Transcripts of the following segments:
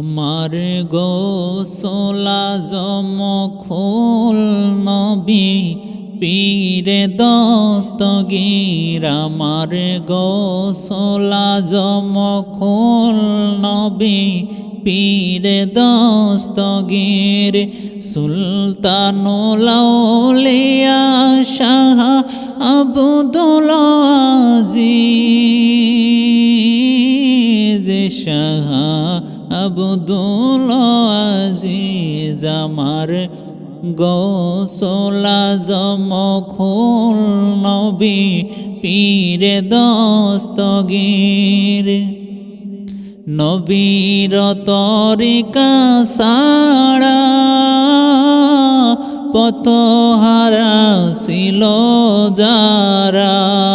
আমার গোসলা জম খোল নবী পীরে দস্তগীর, আমার গোসলা জম খোল নবী পীরে দস্তগীর সুলতানুলাউলিয়া শাহ আবদুল আজিজ শাহ আবদুল আজিজ আমার গোসলা জমখুল নবী পীরে দস্তগীর। নবীর তরিকা সাড়া পত হারা ছিল যারা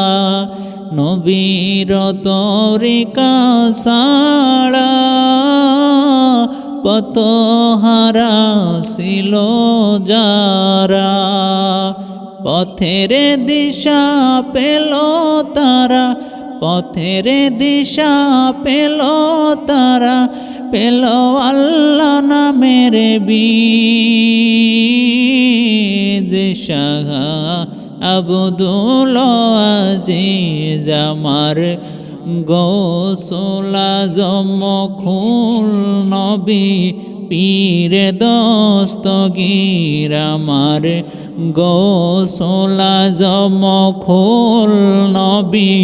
নবীর তরিকা সাড়া পত হারা ছিল যারা। পথের দিশা পেল তারা, পথের দিশা পেল তারা, পেল আল্লাহ নামের বীজ শাহ আবদুল আজিজ আমার গোসলা জমখুল নবী পীর দস্তগীর আমার গোসলা জমখুল নবী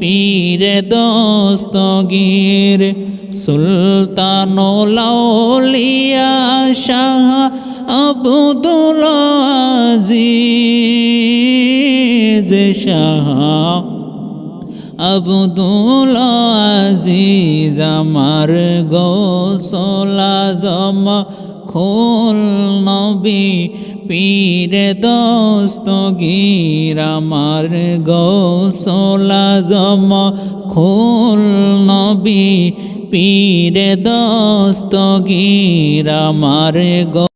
পীর দস্তগীর সুলতানুলাউলিয়া শাহ আবদুল আজিজ শাহ আবদুল আজিজ আমার গোসলা জম খোল নবী পীর দস্তগীর আমার গোসলা জম খোল নবী পীর দস্তগীর আমার